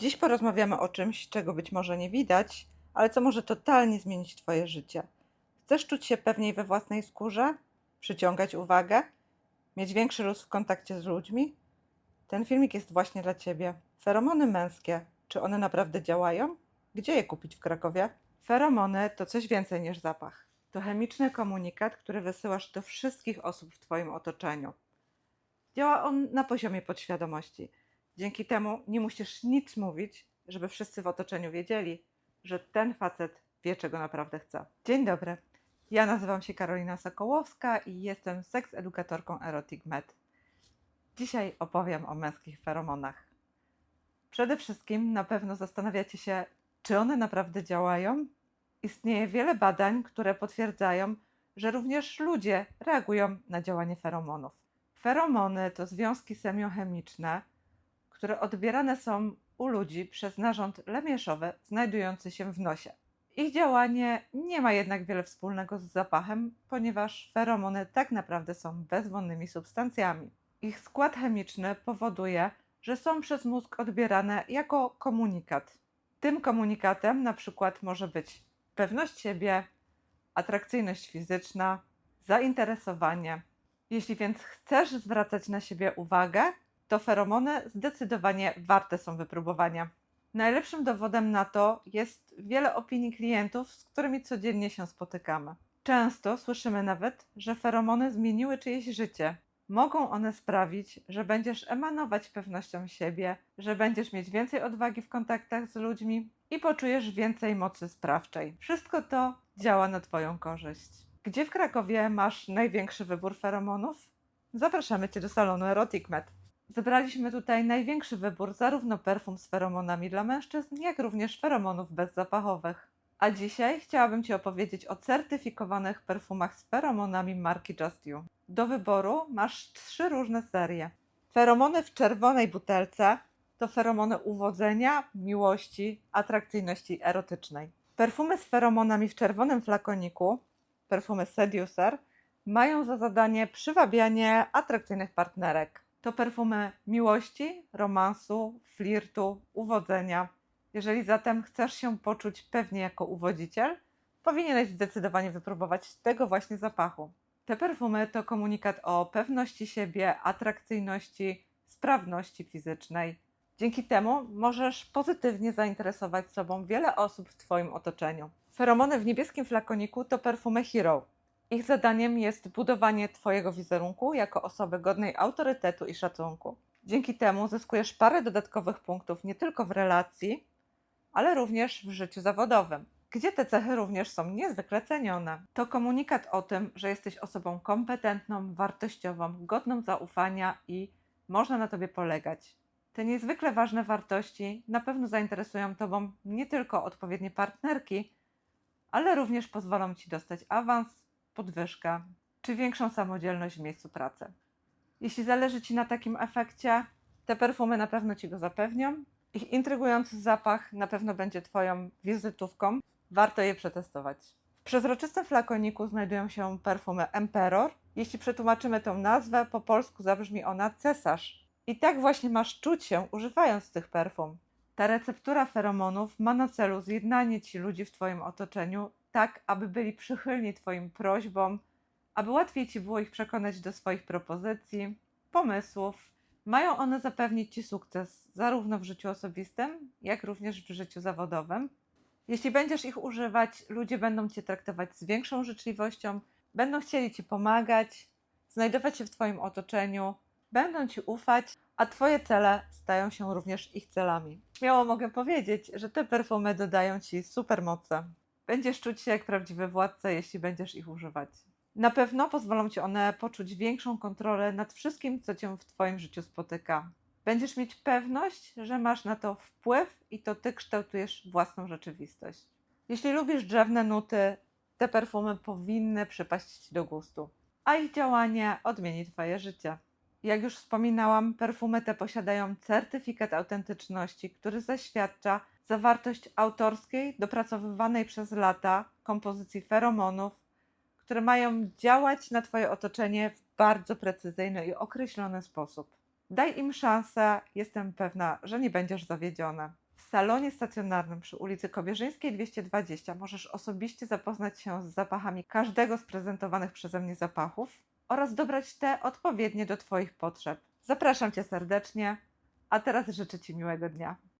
Dziś porozmawiamy o czymś, czego być może nie widać, ale co może totalnie zmienić Twoje życie. Chcesz czuć się pewniej we własnej skórze? Przyciągać uwagę? Mieć większy luz w kontakcie z ludźmi? Ten filmik jest właśnie dla Ciebie. Feromony męskie. Czy one naprawdę działają? Gdzie je kupić w Krakowie? Feromony to coś więcej niż zapach. To chemiczny komunikat, który wysyłasz do wszystkich osób w Twoim otoczeniu. Działa on na poziomie podświadomości. Dzięki temu nie musisz nic mówić, żeby wszyscy w otoczeniu wiedzieli, że ten facet wie, czego naprawdę chce. Dzień dobry. Ja nazywam się Karolina Sokołowska i jestem seks-edukatorką Erotic Med. Dzisiaj opowiem o męskich feromonach. Przede wszystkim na pewno zastanawiacie się, czy one naprawdę działają. Istnieje wiele badań, które potwierdzają, że również ludzie reagują na działanie feromonów. Feromony to związki semiochemiczne, które odbierane są u ludzi przez narząd lemieszowy znajdujący się w nosie. Ich działanie nie ma jednak wiele wspólnego z zapachem, ponieważ feromony tak naprawdę są bezwonnymi substancjami. Ich skład chemiczny powoduje, że są przez mózg odbierane jako komunikat. Tym komunikatem na przykład może być pewność siebie, atrakcyjność fizyczna, zainteresowanie. Jeśli więc chcesz zwracać na siebie uwagę, to feromony zdecydowanie warte są wypróbowania. Najlepszym dowodem na to jest wiele opinii klientów, z którymi codziennie się spotykamy. Często słyszymy nawet, że feromony zmieniły czyjeś życie. Mogą one sprawić, że będziesz emanować pewnością siebie, że będziesz mieć więcej odwagi w kontaktach z ludźmi i poczujesz więcej mocy sprawczej. Wszystko to działa na Twoją korzyść. Gdzie w Krakowie masz największy wybór feromonów? Zapraszamy Cię do salonu Erotic Med. Zebraliśmy tutaj największy wybór zarówno perfum z feromonami dla mężczyzn, jak również feromonów bezzapachowych. A dzisiaj chciałabym Ci opowiedzieć o certyfikowanych perfumach z feromonami marki Just You. Do wyboru masz trzy różne serie. Feromony w czerwonej butelce to feromony uwodzenia, miłości, atrakcyjności erotycznej. Perfumy z feromonami w czerwonym flakoniku, perfumy Seducer, mają za zadanie przywabianie atrakcyjnych partnerek. To perfumy miłości, romansu, flirtu, uwodzenia. Jeżeli zatem chcesz się poczuć pewnie jako uwodziciel, powinieneś zdecydowanie wypróbować tego właśnie zapachu. Te perfumy to komunikat o pewności siebie, atrakcyjności, sprawności fizycznej. Dzięki temu możesz pozytywnie zainteresować sobą wiele osób w Twoim otoczeniu. Feromony w niebieskim flakoniku to perfumy Hero. Ich zadaniem jest budowanie Twojego wizerunku jako osoby godnej autorytetu i szacunku. Dzięki temu zyskujesz parę dodatkowych punktów nie tylko w relacji, ale również w życiu zawodowym, gdzie te cechy również są niezwykle cenione. To komunikat o tym, że jesteś osobą kompetentną, wartościową, godną zaufania i można na Tobie polegać. Te niezwykle ważne wartości na pewno zainteresują Tobą nie tylko odpowiednie partnerki, ale również pozwolą Ci dostać awans, podwyżkę czy większą samodzielność w miejscu pracy. Jeśli zależy Ci na takim efekcie, te perfumy na pewno Ci go zapewnią. Ich intrygujący zapach na pewno będzie Twoją wizytówką. Warto je przetestować. W przezroczystym flakoniku znajdują się perfumy Emperor. Jeśli przetłumaczymy tę nazwę, po polsku zabrzmi ona cesarz. I tak właśnie masz czuć się używając tych perfum. Ta receptura feromonów ma na celu zjednanie ci ludzi w Twoim otoczeniu, tak aby byli przychylni Twoim prośbom, aby łatwiej Ci było ich przekonać do swoich propozycji, pomysłów. Mają one zapewnić Ci sukces zarówno w życiu osobistym, jak również w życiu zawodowym. Jeśli będziesz ich używać, ludzie będą Cię traktować z większą życzliwością, będą chcieli Ci pomagać, znajdować się w Twoim otoczeniu, będą Ci ufać, a Twoje cele stają się również ich celami. Śmiało mogę powiedzieć, że te perfumy dodają Ci super moce. Będziesz czuć się jak prawdziwy władca, jeśli będziesz ich używać. Na pewno pozwolą Ci one poczuć większą kontrolę nad wszystkim, co Cię w Twoim życiu spotyka. Będziesz mieć pewność, że masz na to wpływ i to Ty kształtujesz własną rzeczywistość. Jeśli lubisz drzewne nuty, te perfumy powinny przypaść Ci do gustu, a ich działanie odmieni Twoje życie. Jak już wspominałam, perfumy te posiadają certyfikat autentyczności, który zaświadcza zawartość autorskiej, dopracowywanej przez lata kompozycji feromonów, które mają działać na Twoje otoczenie w bardzo precyzyjny i określony sposób. Daj im szansę, jestem pewna, że nie będziesz zawiedziona. W salonie stacjonarnym przy ulicy Kobierzyńskiej 220 możesz osobiście zapoznać się z zapachami każdego z prezentowanych przeze mnie zapachów oraz dobrać te odpowiednie do Twoich potrzeb. Zapraszam Cię serdecznie, a teraz życzę Ci miłego dnia.